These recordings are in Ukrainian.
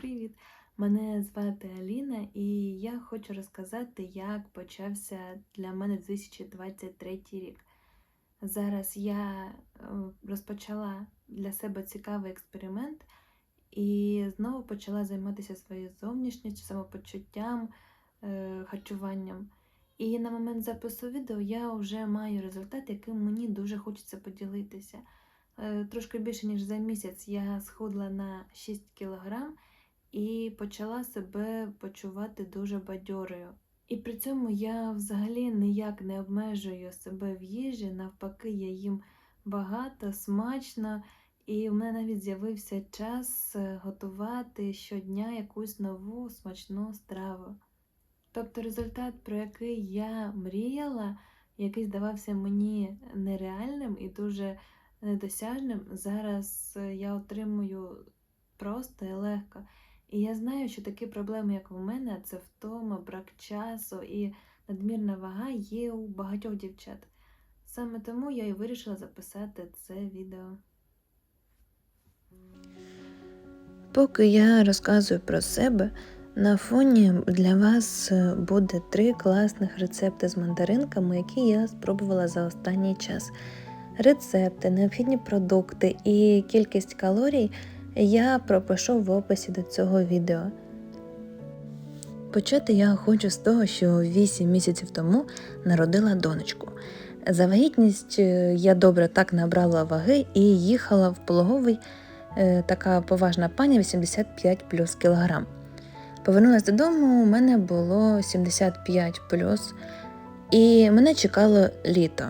Привіт! Мене звати Аліна, і я хочу розказати, як почався для мене 2023 рік. Зараз я е, розпочала для себе цікавий експеримент і знову почала займатися своєю зовнішністю, самопочуттям, е, харчуванням. І на момент запису відео я вже маю результат, яким мені дуже хочеться поділитися. Е, Трошки більше ніж за місяць я схудла на 6 кілограм і почала себе почувати дуже бадьорою. І при цьому я взагалі ніяк не обмежую себе в їжі, навпаки, я їм багато, смачно, і в мене навіть з'явився час е, готувати щодня якусь нову смачну страву. Тобто результат, про який я мріяла, який здавався мені нереальним і дуже недосяжним, зараз е, я отримую просто і легко. І я знаю, що такі проблеми, як у мене, це втома, брак часу і надмірна вага є у багатьох дівчат. Саме тому я і вирішила записати це відео. Поки я розказую про себе, на фоні для вас е, буде три класних рецепти з мандаринками, які я спробувала за останній час. Рецепти, необхідні продукти і кількість калорій я пропишу в описі до цього відео. Почати я хочу з того, що 8 місяців тому народила донечку. За вагітність е, я добре так набрала ваги і їхала в пологовий е, така поважна пані 85 плюс кілограм. Повернулася додому, у мене було 75 плюс, і мене чекало літо.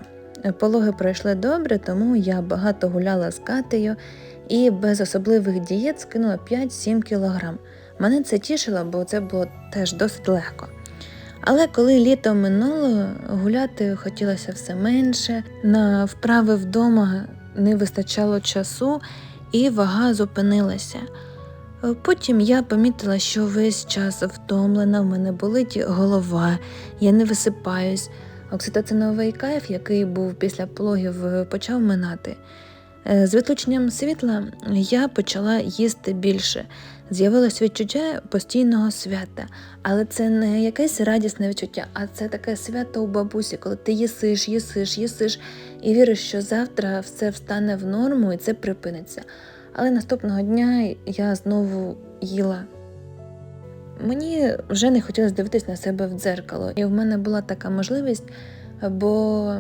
Пологи пройшли добре, тому я багато гуляла з Катею і без особливих дієт скинула 5-7 кілограм. Мене це тішило, бо це було теж досить легко. Але коли літо минуло, гуляти хотілося все менше, на вправи вдома не вистачало часу, і вага зупинилася. Потім я помітила, що весь час втомлена, в мене болить голова, я не висипаюсь. Окситоциновий кайф, який був після пологів, почав минати. Е, З відлученням світла я почала їсти більше. З'явилось відчуття постійного свята, але це не якесь радісне відчуття, а це таке свято у бабусі, коли ти їсиш, їсиш, їсиш і віриш, що завтра все встане в норму і це припиниться. Але наступного дня я знову їла. Мені вже не хотілося дивитись на себе в дзеркало, і в мене була така можливість, бо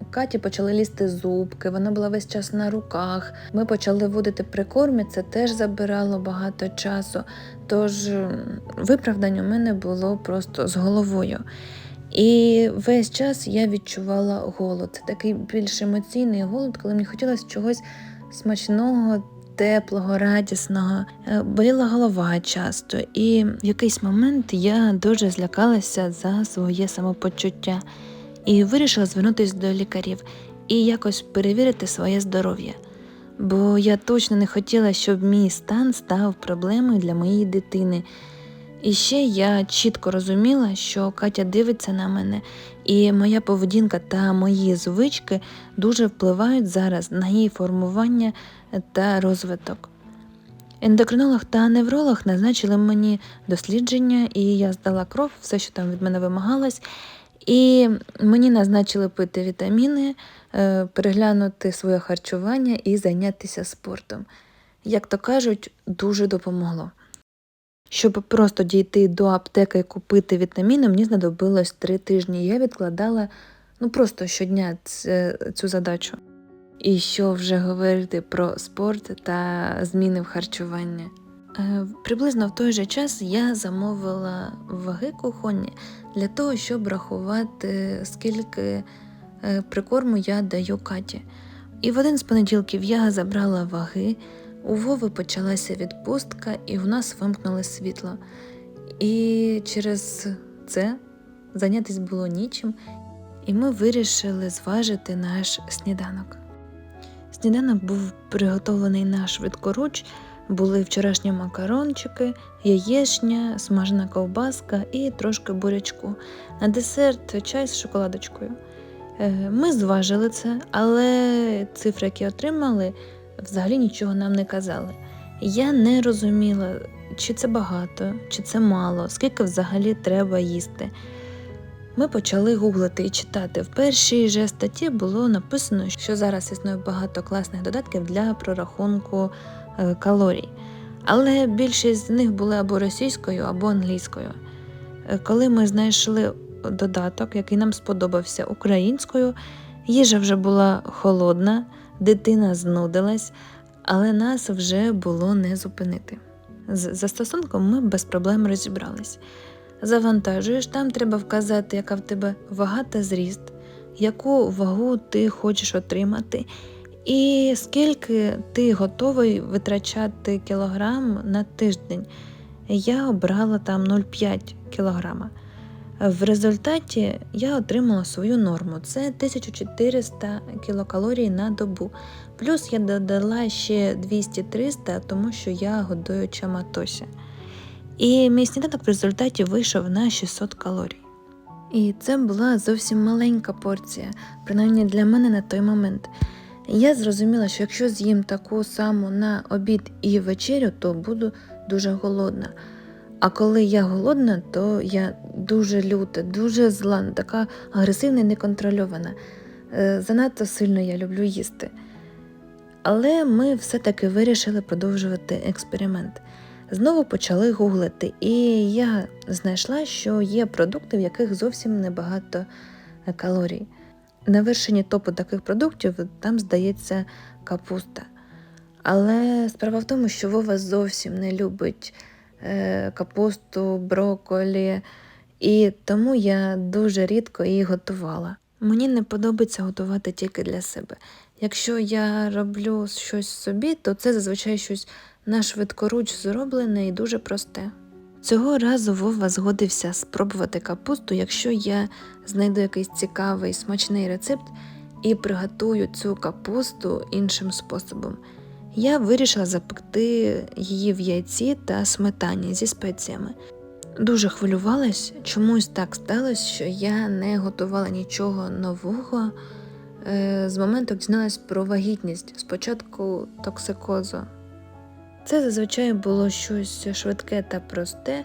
у Каті почали лізти зубки, вона була весь час на руках. Ми почали водити прикорми, це теж забирало багато часу. Тож виправдань у мене було просто з головою. І весь час я відчувала голод. Такий більш емоційний голод, коли мені хотілося чогось смачного, теплого, радісного. Е, Боліла голова часто, і в якийсь момент я дуже злякалася за своє самопочуття і вирішила звернутися до лікарів і якось перевірити своє здоров'я. Бо я точно не хотіла, щоб мій стан став проблемою для моєї дитини. І ще я чітко розуміла, що Катя дивиться на мене, і моя поведінка та мої звички дуже впливають зараз на її формування та розвиток. Ендокринолог та невролог назначили мені дослідження, і я здала кров, все, що там від мене вимагалось. І мені назначили пити вітаміни, е, переглянути своє харчування і зайнятися спортом. Як то кажуть, дуже допомогло. Щоб просто дійти до аптеки і купити вітаміни, мені знадобилось три тижні. Я відкладала ну просто щодня цю задачу. І що вже говорити про спорт та зміни в харчуванні. Е, Приблизно в той же час я замовила ваги кухонні для того, щоб рахувати, скільки е, прикорму я даю Каті. І в один з понеділків я забрала ваги, у Вови почалася відпустка, і в нас вимкнули світло. І через це зайнятися було нічим, і ми вирішили зважити наш сніданок. Сніданок був приготовлений на швидкоруч, були вчорашні макарончики, яєчня, смажена ковбаска і трошки бурячку. На десерт чай з шоколадочкою. Е, Ми зважили це, але цифри, які отримали, взагалі нічого нам не казали. Я не розуміла, чи це багато, чи це мало, скільки взагалі треба їсти. Ми почали гуглити і читати. В першій же статті було написано, що зараз існує багато класних додатків для прорахунку е, калорій. Але більшість з них були або російською, або англійською. Е, Коли ми знайшли додаток, який нам сподобався українською, їжа вже була холодна, дитина знудилась, але нас вже було не зупинити. З застосунком ми без проблем розібрались. Завантажуєш, там треба вказати, яка в тебе вага та зріст, яку вагу ти хочеш отримати, і скільки ти готовий витрачати кілограм на тиждень. Я обрала там 0,5 кілограма. В результаті я отримала свою норму. Це 1400 кілокалорій на добу. Плюс я додала ще 200-300, тому що я годуюча матося. І мій сніданок в результаті вийшов на 600 калорій. І це була зовсім маленька порція, принаймні для мене на той момент. Я зрозуміла, що якщо з'їм таку саму на обід і вечерю, то буду дуже голодна. А коли я голодна, то я дуже люта, дуже зла, така агресивна і неконтрольована. Е, Занадто сильно я люблю їсти. Але ми все-таки вирішили продовжувати експеримент. Знову почали гуглити, і я знайшла, що є продукти, в яких зовсім небагато е, калорій. На вершині топу таких продуктів там здається капуста. Але справа в тому, що Вова зовсім не любить капусту, брокколі, і тому я дуже рідко її готувала. Мені не подобається готувати тільки для себе. Якщо я роблю щось собі, то це зазвичай щось на швидкоруч зроблене і дуже просте. Цього разу Вова згодився спробувати капусту, якщо я знайду якийсь цікавий смачний рецепт і приготую цю капусту іншим способом. Я вирішила запекти її в яйці та сметані зі спеціями. Дуже хвилювалась, чомусь так сталося, що я не готувала нічого нового е, з моменту, дізналась про вагітність, спочатку токсикозу. Це зазвичай було щось швидке та просте,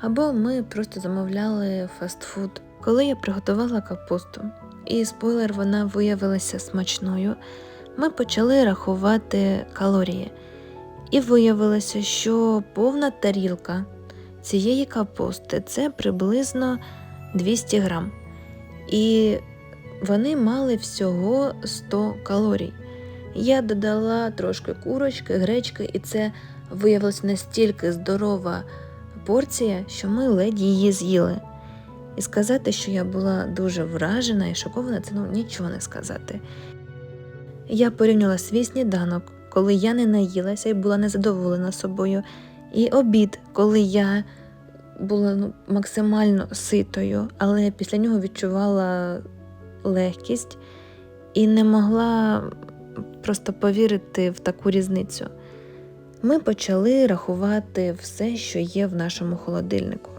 або ми просто замовляли фастфуд. Коли я приготувала капусту, і спойлер, вона виявилася смачною, ми почали рахувати калорії. І виявилося, що повна тарілка цієї капусти це приблизно 200 грам. І вони мали всього 100 калорій. Я додала трошки курочки, гречки, і це виявилася настільки здорова порція, що ми ледь її з'їли. І сказати, що я була дуже вражена і шокована, це ну нічого не сказати. Я порівняла свій сніданок, коли я не наїлася і була незадоволена собою, і обід, коли я була ну, максимально ситою, але після нього відчувала легкість і не могла просто повірити в таку різницю. Ми почали рахувати все, що є в нашому холодильнику.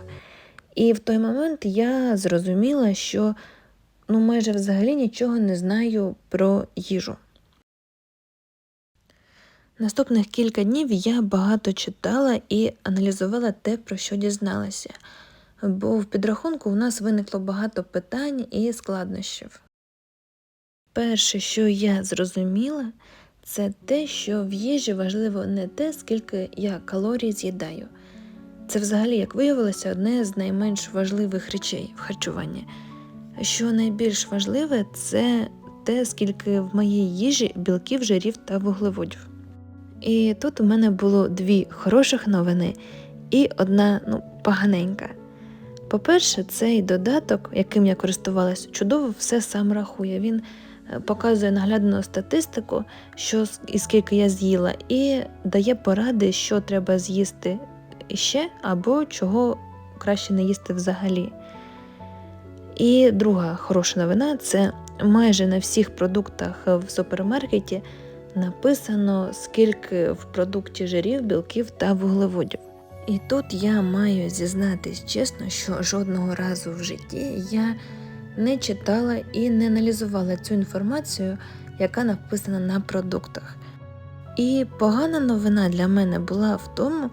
І в той момент я зрозуміла, що ну, майже взагалі нічого не знаю про їжу. Наступних кілька днів я багато читала і аналізувала те, про що дізналася, бо в підрахунку у нас виникло багато питань і складнощів. Перше, що я зрозуміла, це те, що в їжі важливо не те, скільки я калорій з'їдаю. Це взагалі, як виявилося, одне з найменш важливих речей в харчуванні. Що найбільш важливе, це те, скільки в моїй їжі білків, жирів та вуглеводів. І тут у мене було дві хороших новини і одна ну, поганенька. По-перше, цей додаток, яким я користувалась, чудово все сам рахує. Він е, показує наглядну статистику, що і скільки я з'їла, і дає поради, що треба з'їсти ще, або чого краще не їсти взагалі. І друга хороша новина це майже на всіх продуктах в супермаркеті написано, скільки в продукті жирів, білків та вуглеводів. І тут я маю зізнатись чесно, що жодного разу в житті я не читала і не аналізувала цю інформацію, яка написана на продуктах. І погана новина для мене була в тому,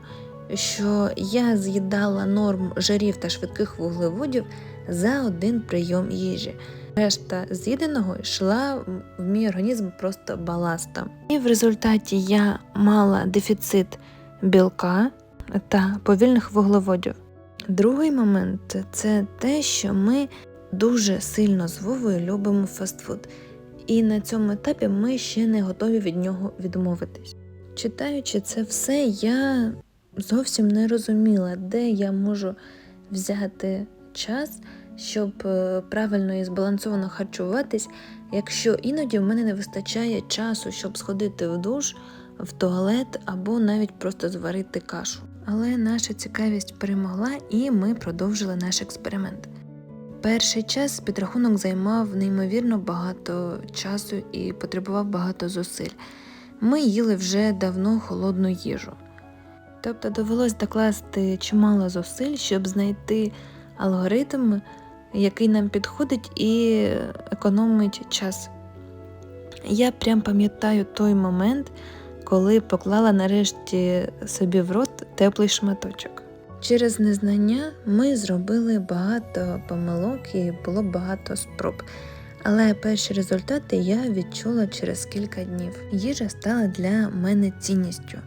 що я з'їдала норму жирів та швидких вуглеводів за один прийом їжі. Решта з'їденого йшла в мій організм просто баластом. І в результаті я мала дефіцит білка та повільних вуглеводів. Другий момент це те, що ми дуже сильно з Вовою любимо фастфуд, і на цьому етапі ми ще не готові від нього відмовитись. Читаючи це все, я зовсім не розуміла, де я можу взяти час, щоб е, правильно і збалансовано харчуватись, якщо іноді в мене не вистачає часу, щоб сходити в душ, в туалет або навіть просто зварити кашу. Але наша цікавість перемогла, і ми продовжили наш експеримент. Перший час підрахунок займав неймовірно багато часу і потребував багато зусиль. Ми їли вже давно холодну їжу. Тобто довелось докласти чимало зусиль, щоб знайти алгоритм, який нам підходить і економить час. Я прям пам'ятаю той момент, коли поклала нарешті собі в рот теплий шматочок. Через незнання ми зробили багато помилок і було багато спроб. Але перші результати я відчула через кілька днів. Їжа стала для мене цінністю.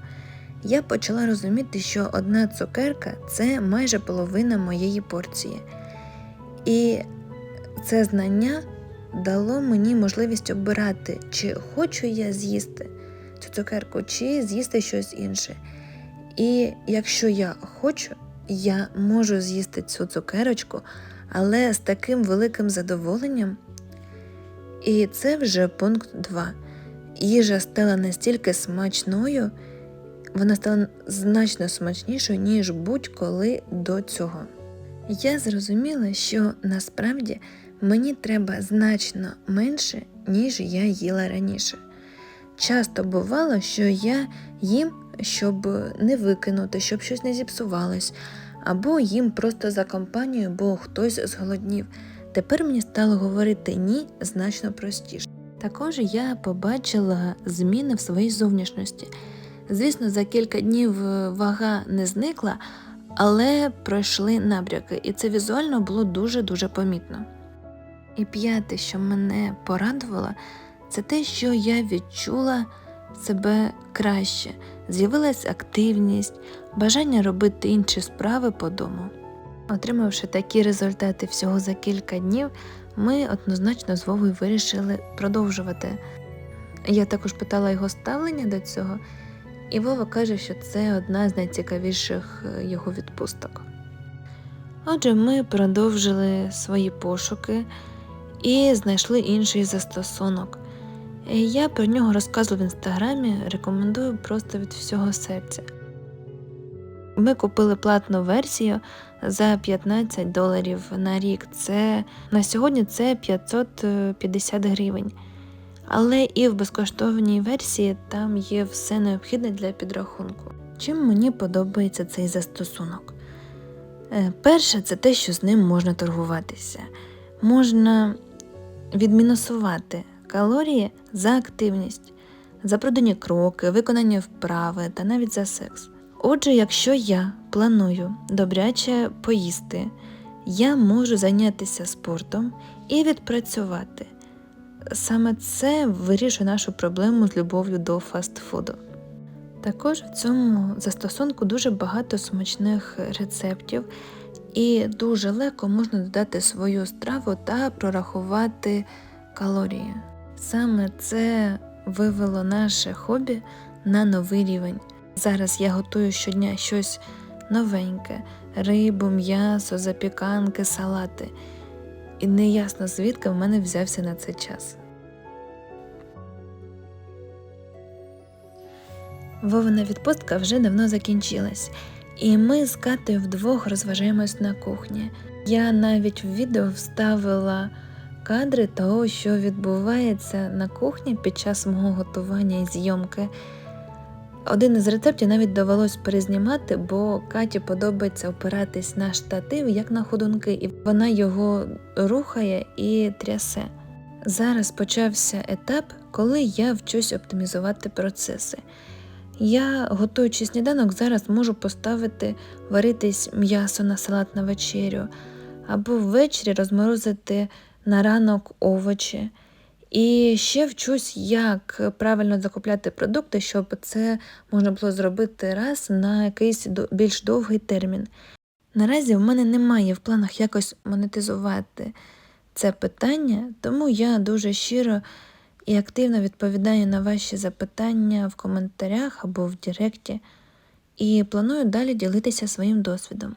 Я почала розуміти, що одна цукерка це майже половина моєї порції. І це знання дало мені можливість обирати, чи хочу я з'їсти цю цукерку, чи з'їсти щось інше. І якщо я хочу, я можу з'їсти цю цукерочку, але з таким великим задоволенням. І це вже пункт 2. Їжа стала настільки смачною, вона стала значно смачнішою, ніж будь-коли до цього. Я зрозуміла, що насправді мені треба значно менше, ніж я їла раніше. Часто бувало, що я їм, щоб не викинути, щоб щось не зіпсувалось, або їм просто за компанію, бо хтось зголоднів. Тепер мені стало говорити ні значно простіше. Також я побачила зміни в своїй зовнішності. Звісно, за кілька днів е, вага не зникла, але пройшли набряки, і це візуально було дуже-дуже помітно. І п'яте, що мене порадувало, це те, що я відчула себе краще, з'явилась активність, бажання робити інші справи по дому. Отримавши такі результати всього за кілька днів, ми однозначно з Вовою вирішили продовжувати. Я також питала його ставлення до цього, і Вова каже, що це одна з найцікавіших е, його відпусток. Отже, ми продовжили свої пошуки і знайшли інший застосунок. Е, Я про нього розказувала в інстаграмі, рекомендую просто від всього серця. Ми купили платну версію за 15 доларів на рік. Це на сьогодні це 550 гривень. Але і в безкоштовній версії там є все необхідне для підрахунку. Чим мені подобається цей застосунок? Е, Перше, це те, що з ним можна торгуватися. Можна відмінусувати калорії за активність, за продані кроки, виконані вправи та навіть за секс. Отже, якщо я планую добряче поїсти, я можу зайнятися спортом і відпрацювати. Саме це вирішує нашу проблему з любов'ю до фастфуду. Також в цьому застосунку дуже багато смачних рецептів, і дуже легко можна додати свою страву та прорахувати калорії. Саме це вивело наше хобі на новий рівень. Зараз я готую щодня щось новеньке: рибу, м'ясо, запіканки, салати. І неясно, звідки в мене взявся на це час. Вовина відпустка вже давно закінчилась, і ми з Катею вдвох розважаємось на кухні. Я навіть в відео вставила кадри того, що відбувається на кухні під час мого готування і зйомки. Один із рецептів навіть довелось перезнімати, бо Каті подобається опиратись на штатив як на ходунки, і вона його рухає і трясе. Зараз почався етап, коли я вчусь оптимізувати процеси. Я, готуючи сніданок, зараз можу поставити варитись м'ясо на салат на вечерю, або ввечері розморозити на ранок овочі. І ще вчусь, як правильно закупляти продукти, щоб це можна було зробити раз на якийсь більш довгий термін. Наразі в мене немає в планах якось монетизувати це питання, тому я дуже щиро і активно відповідаю на ваші запитання в коментарях або в Директі, і планую далі ділитися своїм досвідом.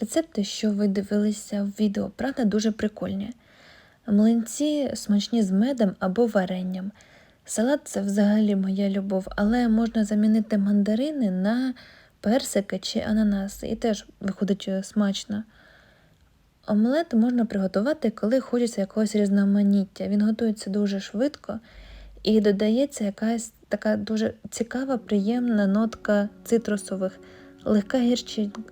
Рецепти, що ви дивилися в відео, правда, дуже прикольні. Млинці смачні з медом або варенням. Салат це взагалі моя любов, але можна замінити мандарини на персики чи ананаси, і теж виходить е, смачно. Омлет можна приготувати, коли хочеться якогось різноманіття. Він готується дуже швидко і додається якась така дуже цікава, приємна нотка цитрусових, легка гірчинка.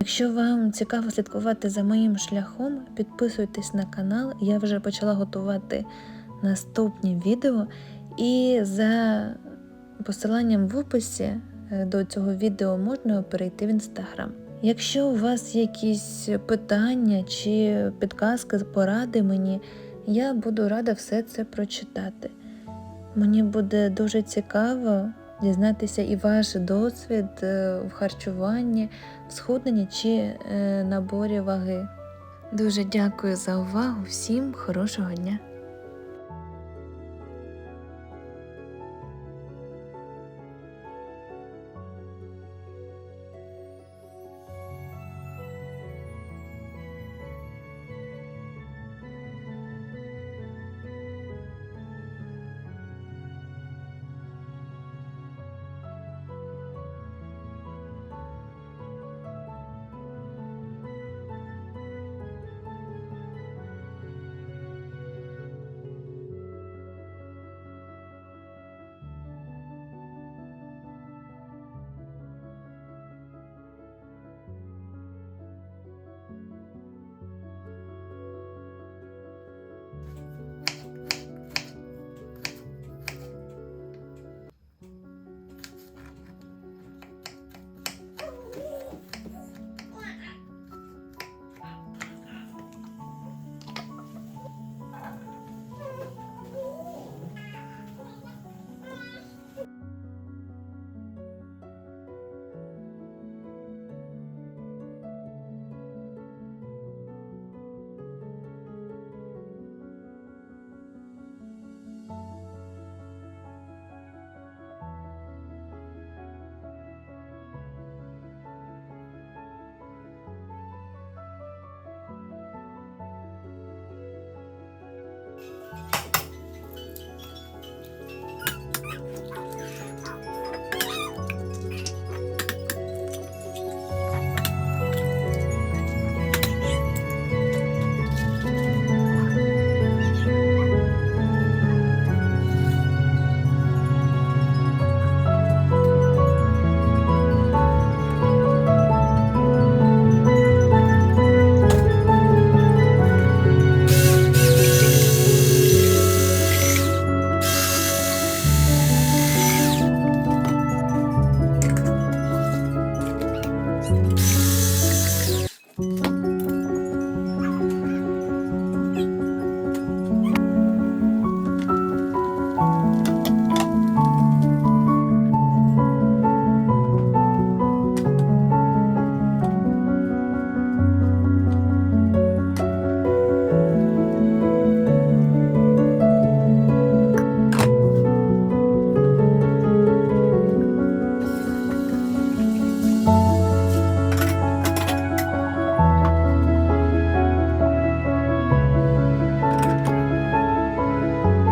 Якщо вам цікаво слідкувати за моїм шляхом, підписуйтесь на канал. Я вже почала готувати наступні відео, і за посиланням в описі е, до цього відео можна перейти в інстаграм. Якщо у вас якісь питання чи підказки, поради мені, я буду рада все це прочитати. Мені буде дуже цікаво дізнатися і ваш досвід е, в харчуванні, в схудненні чи е, наборі ваги. Дуже дякую за увагу, всім хорошого дня!